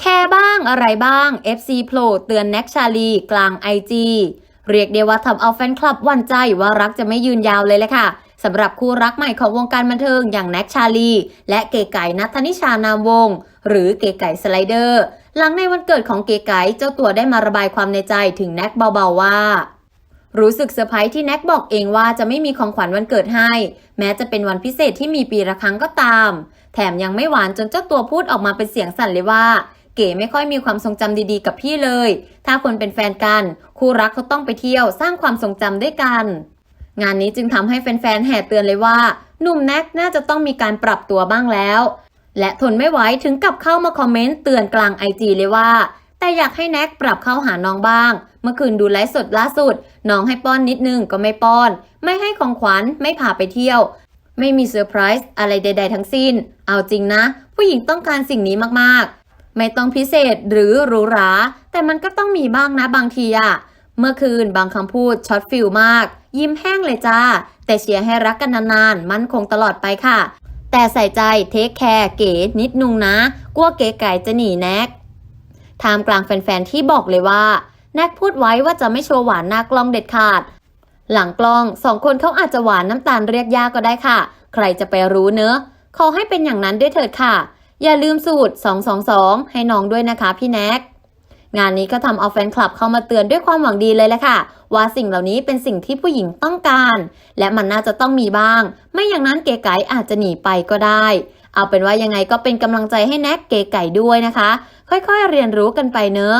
แค่บ้างอะไรบ้าง FC โผล่เตือนแน็กชาลีกลาง IG เรียกได้ว่าทำเอาแฟนคลับหวั่นใจว่ารักจะไม่ยืนยาวเลยแหละค่ะสำหรับคู่รักใหม่ของวงการบันเทิงอย่างแน็กชาลี และเก๋ไก่นัทนิชานามวง หรือเก๋ไก่สไลเดอร์ หลังในวันเกิดของเก๋ไก่เจ้าตัวได้มาระบายความในใจถึงแน็กเบาๆว่า รู้สึกเซอร์ไพรส์ที่แน็กบอกเองว่าจะไม่มีของขวัญวันเกิดให้ แม้จะเป็นวันพิเศษที่มีปีละครั้งก็ตาม แถมยังไม่หวานจนเจ้าตัวพูดออกมาเป็นเสียงสั่นเลยว่า เก๋ไม่ค่อยมีความทรงจำดีๆ กับพี่เลย ถ้าคนเป็นแฟนกัน คู่รักเขาต้องไปเที่ยวสร้างความทรงจำด้วยกัน งานนี้จึงทำให้แฟนๆแห่เตือนเลยว่าหนุ่มแน็กน่าจะต้องมีการปรับตัวบ้างแล้ว และทนไม่ไหวถึงกับเข้ามาคอมเมนต์เตือนกลางไอจีเลยว่า แต่อยากให้แน็กปรับเข้าหาน้องบ้าง เมื่อคืนดูไลฟ์สดล่าสุด น้องให้ป้อนนิดนึงก็ไม่ป้อน ไม่ให้ของขวัญไม่พาไปเที่ยวไม่มีเซอร์ไพรส์อะไรใด ๆ ทั้งสิ้น เอาจริงนะ ผู้หญิงต้องการสิ่งนี้มาก ไม่ต้องพิเศษหรือหรูหรา แต่มันก็ต้องมีบ้างนะบางทีอะเมื่อคืนบางคำพูดช็อตฟิลมาก ยิ้มแห้งเลยจ้า แต่เชียร์ให้รักกันนานๆ มั่นคงตลอดไปค่ะ แต่ใส่ใจเทคแคร์เก๋นิดนึงนะ กลัวเก๋ไก่จะหนีแน็กท่ามกลางแฟนๆที่บอกเลยว่า แน็กพูดไว้ว่าจะไม่โชว์หวานหน้ากล้องเด็ดขาด หลังกล้องสองคนเขาอาจจะหวานน้ำตาลเรียกยากก็ได้ค่ะ ใครจะไปรู้เนอะขอให้เป็นอย่างนั้นด้วยเถิดค่ะ อย่าลืมสูตร 222 ให้น้องด้วยนะคะพี่แน็กงานนี้ก็ทำเอาแฟนคลับเข้ามาเตือนด้วยความหวังดีเลยแหละค่ะ ว่าสิ่งเหล่านี้เป็นสิ่งที่ผู้หญิงต้องการ และมันน่าจะต้องมีบ้าง ไม่อย่างนั้นเก๋ไก่อาจจะหนีไปก็ได้ เอาเป็นว่ายังไงก็เป็นกำลังใจให้แน็กเก๋ไก่ด้วยนะคะ ค่อยๆเรียนรู้กันไปเนอะ